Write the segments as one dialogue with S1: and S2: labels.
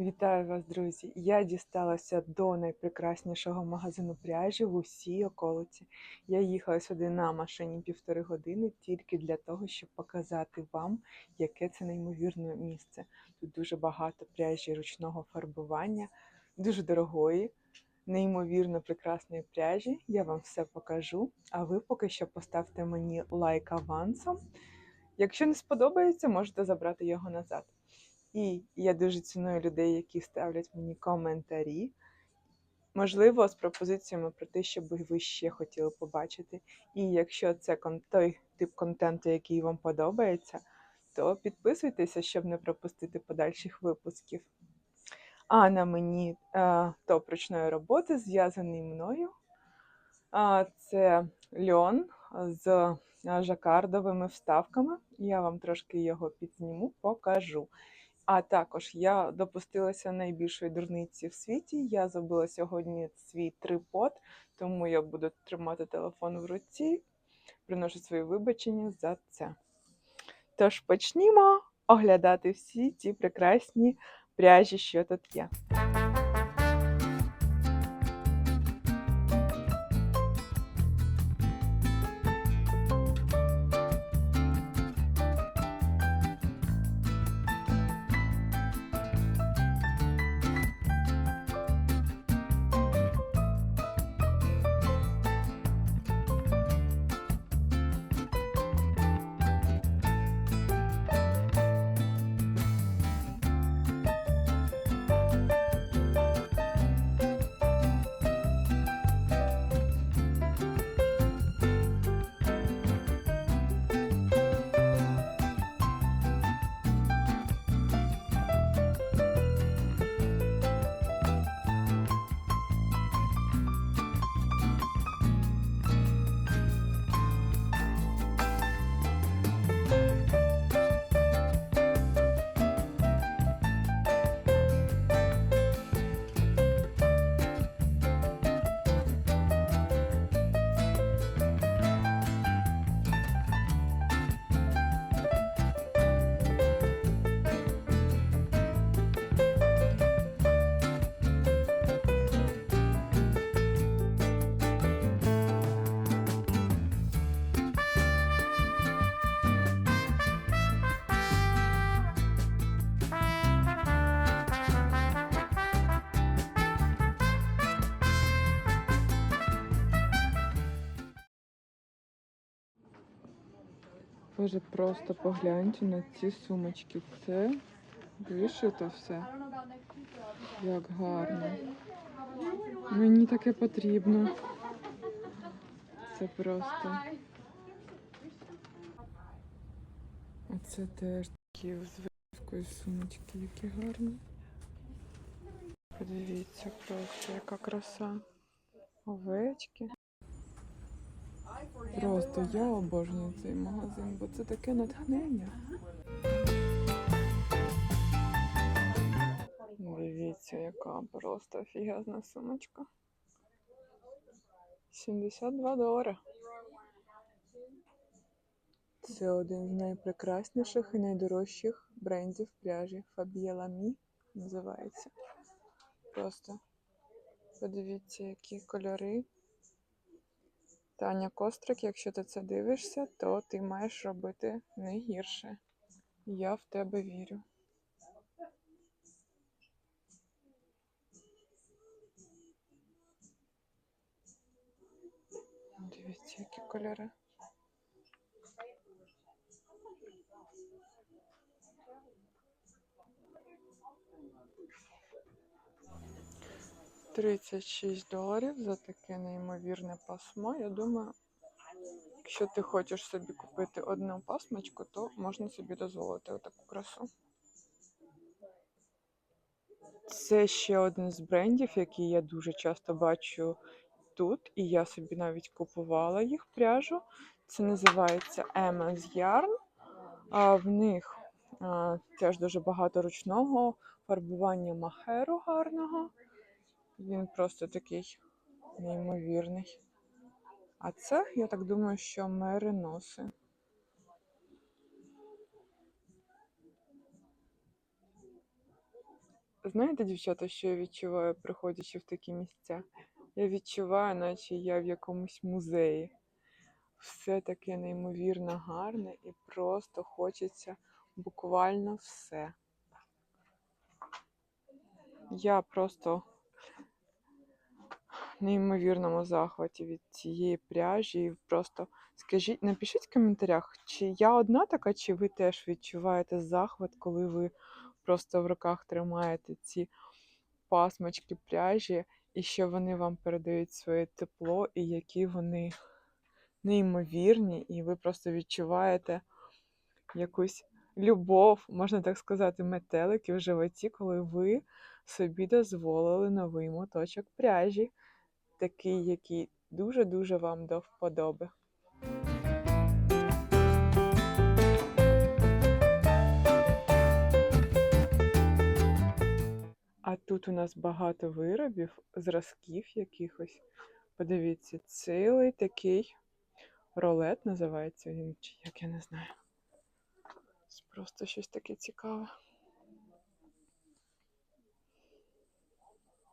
S1: Вітаю вас, друзі! Я дісталася до найпрекраснішого магазину пряжі в усій околиці. Я їхала сюди на машині півтори години тільки для того, щоб показати вам, яке це неймовірне місце. Тут дуже багато пряжі ручного фарбування, дуже дорогої, неймовірно прекрасної пряжі. Я вам все покажу. А ви поки що поставте мені лайк авансом. Якщо не сподобається, можете забрати його назад. І я дуже ціную людей, які ставлять мені коментарі. Можливо, з пропозиціями про те, що би ви ще хотіли побачити. І якщо це той тип контенту, який вам подобається, то підписуйтеся, щоб не пропустити подальших випусків. А на мені е, топ ручної роботи, зв'язаний мною. А, це льон з е, жакардовими вставками. Я вам трошки його підзніму, покажу. А також я допустилася найбільшої дурниці в світі. Я забула сьогодні свій трипод, тому я буду тримати телефон в руці. Приношу свої вибачення за це. Тож почнімо оглядати всі ці прекрасні пряжі, що тут є. Боже, просто погляньте на ці сумочки. Це вишито все. Як гарно. Мені таке потрібно. Це просто. А це теж такі з сумочки, які гарні. Подивіться просто, яка краса. Овечки. Просто я обожнюю цей магазин, бо це таке натхнення. Дивіться, яка просто офігезна сумочка. 72 долари. Це один з найпрекрасніших і найдорожчих брендів пряжі. Mi називається. Просто подивіться, які кольори. Таня Кострик, якщо ти це дивишся, то ти маєш робити не гірше. Я в тебе вірю. Дивіться, які кольори. Тридцять шість доларів за таке неймовірне пасмо. Я думаю, якщо ти хочеш собі купити одну пасмочку, то можна собі дозволити отаку красу. Це ще один з брендів, який я дуже часто бачу тут, і я собі навіть купувала їх пряжу. Це називається Emma's Yarn. А в них а, теж дуже багато ручного фарбування махеру гарного. Він просто такий неймовірний. А це, я так думаю, що мериноси. Знаєте, дівчата, що я відчуваю, приходячи в такі місця? Я відчуваю, наче я в якомусь музеї. Все таке неймовірно гарне і просто хочеться буквально все. Я просто неймовірному захваті від цієї пряжі. І просто скажіть, напишіть в коментарях, чи я одна така, чи ви теж відчуваєте захват, коли ви просто в руках тримаєте ці пасмочки пряжі, і що вони вам передають своє тепло, і які вони неймовірні, і ви просто відчуваєте якусь любов, можна так сказати, метелики в животі, коли ви собі дозволили новий моточок пряжі, такий, який дуже-дуже вам до вподоби. А тут у нас багато виробів, зразків якихось. Подивіться, цілий такий ролет називається він, чи як я не знаю. Просто щось таке цікаве.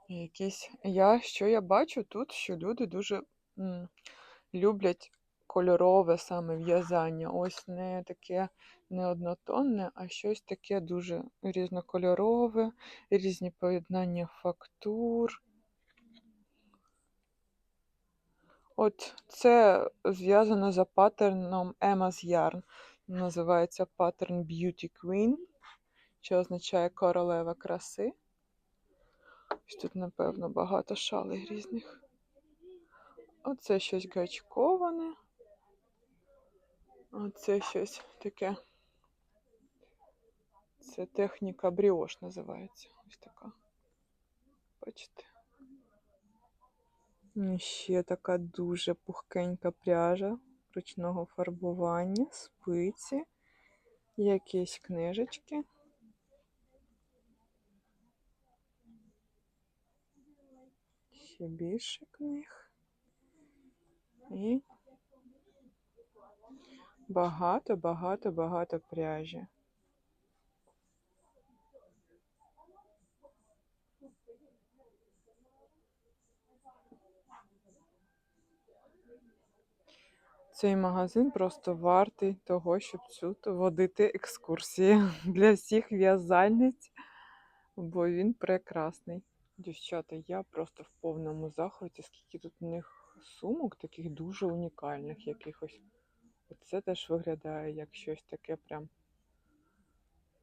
S1: Якісь... Я, що я бачу тут, що люди дуже м, люблять кольорове саме в'язання. Ось не таке не однотонне, а щось таке дуже різнокольорове, різні поєднання фактур. От це зв'язано за паттерном Emma's Yarn. Називається паттерн Beauty Queen, що означає королева краси. Ось тут, напевно, багато шалей різних. Оце щось гачковане. Оце щось таке. Це техніка бріош називається. Ось така. Бачите? І ще така дуже пухкенька пряжа ручного фарбування, спиці, якісь книжечки. Ще більше книг. І багато, багато, багато пряжі. Цей магазин просто вартий того, щоб тут водити екскурсії для всіх в'язальниць, бо він прекрасний. Дівчата, я просто в повному захваті, скільки тут у них сумок, таких дуже унікальних якихось. Оце теж виглядає як щось таке прям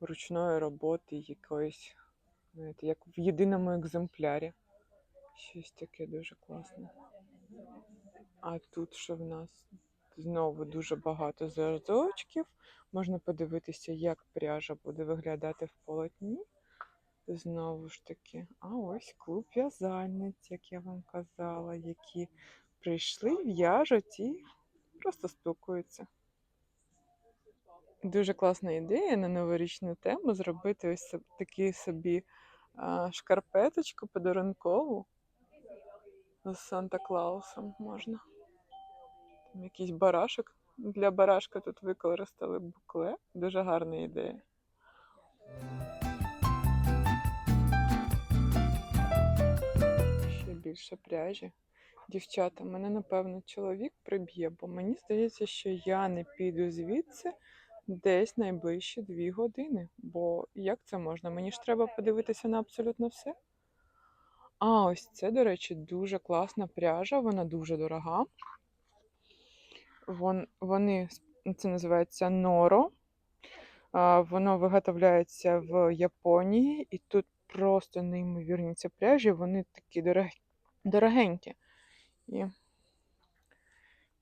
S1: ручної роботи, якоїсь, знаєте, як в єдиному екземплярі. Щось таке дуже класне. А тут що в нас? Знову дуже багато зразочків. Можна подивитися, як пряжа буде виглядати в полотні. Знову ж таки, а ось клуб в'язальниць, як я вам казала, які прийшли, в'яжуть і просто спілкуються. Дуже класна ідея на новорічну тему зробити ось такі собі шкарпеточку подарункову з Санта Клаусом можна. Там якийсь барашок. Для барашка тут використали букле. Дуже гарна ідея. Більше пряжі. Дівчата, мене напевно чоловік приб'є, бо мені здається, що я не піду звідси десь найближчі дві години. Бо як це можна? Мені ж треба подивитися на абсолютно все. А, ось це, до речі, дуже класна пряжа, вона дуже дорога. Вон, вони, це називається Норо. Воно виготовляється в Японії, і тут просто неймовірні ці пряжі, вони такі дорогі, дорогенькі. І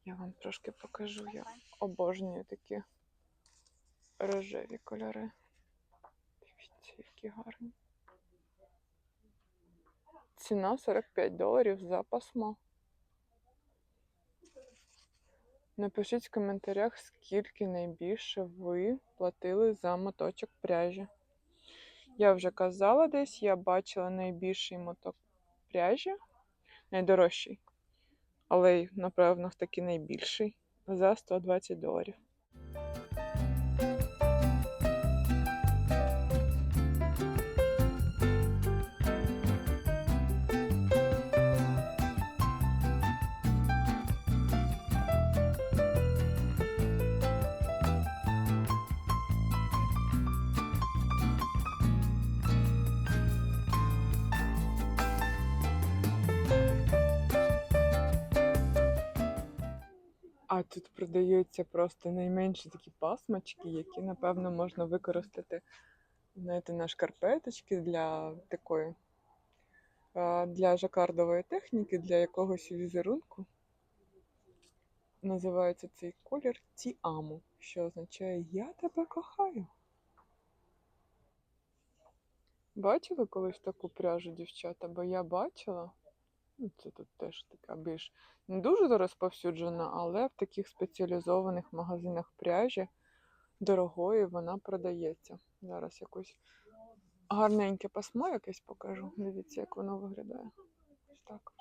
S1: я вам трошки покажу, я обожнюю такі рожеві кольори. Дивіться, які гарні. Ціна 45 доларів за пасмо. Напишіть в коментарях, скільки найбільше ви платили за моточок пряжі. Я вже казала десь, я бачила найбільший моток пряжі, найдорожчий, але напевно, таки найбільший за 120 доларів. А тут продаються просто найменші такі пасмачки, які, напевно, можна використати знаєте, на шкарпеточки для такої для жакардової техніки, для якогось візерунку. Називається цей колір Тіаму, що означає Я тебе кохаю. Бачили колись таку пряжу, дівчата? Бо я бачила. Ну, Це тут теж така більш не дуже розповсюджена, але в таких спеціалізованих магазинах пряжі дорогої вона продається. Зараз якусь гарненьке пасмо якесь покажу. Дивіться, як воно виглядає. Ось так.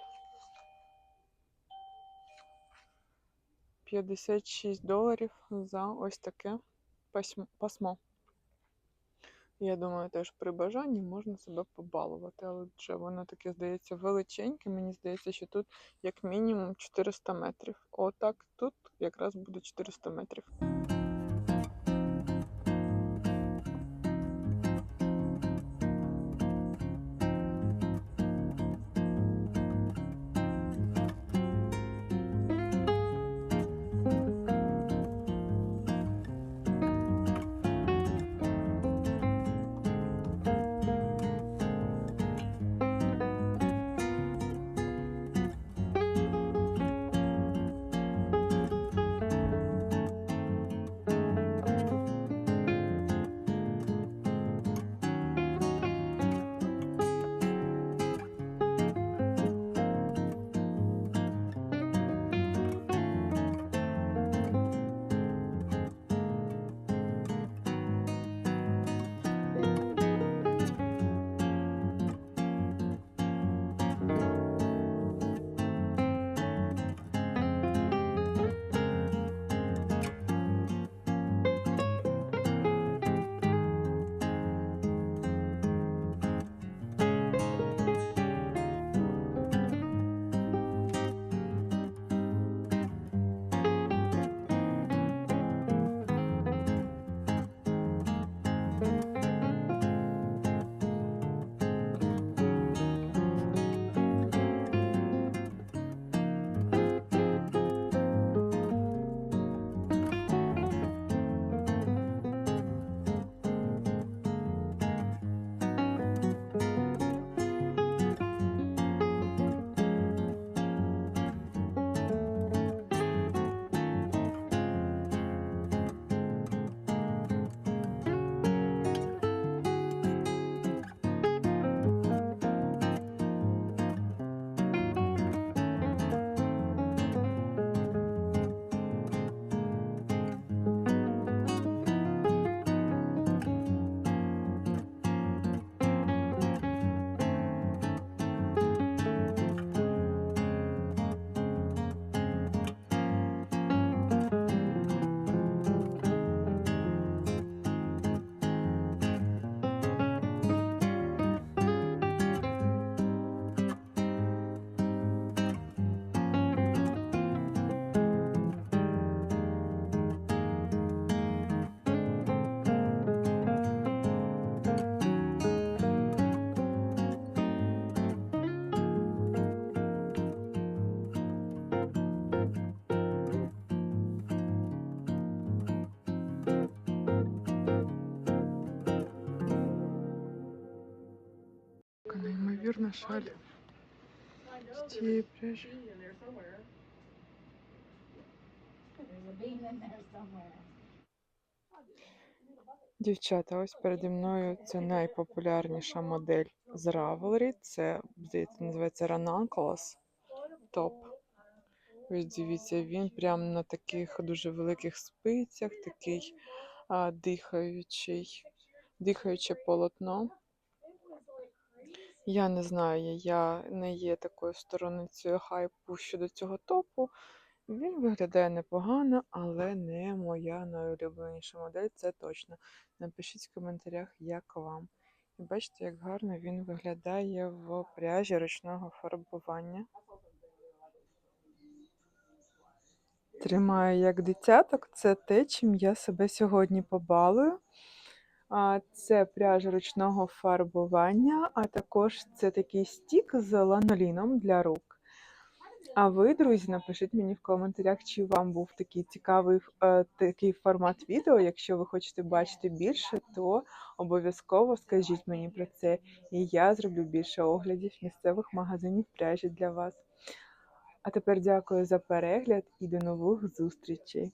S1: 56 доларів за ось таке пасмо. Я думаю, теж при бажанні можна себе побалувати, але вже воно таке здається величеньке. Мені здається, що тут як мінімум 400 метрів. Отак тут якраз буде 400 метрів. Неймовірна шаль з цієї пряжі. Дівчата, ось переді мною це найпопулярніша модель з Ravelry. Це, здається, називається Ranunculus топ. Ось дивіться, він прям на таких дуже великих спицях, такий а, дихаючий, дихаюче полотно. Я не знаю, я не є такою сторонницею хайпу щодо цього топу. Він виглядає непогано, але не моя найулюбленіша модель, це точно. Напишіть в коментарях, як вам. І бачите, як гарно він виглядає в пряжі ручного фарбування. Тримаю як дитяток, це те, чим я себе сьогодні побалую. Це пряжа ручного фарбування, а також це такий стік з ланоліном для рук. А ви, друзі, напишіть мені в коментарях, чи вам був такий цікавий е, такий формат відео. Якщо ви хочете бачити більше, то обов'язково скажіть мені про це, і я зроблю більше оглядів місцевих магазинів пряжі для вас. А тепер дякую за перегляд і до нових зустрічей!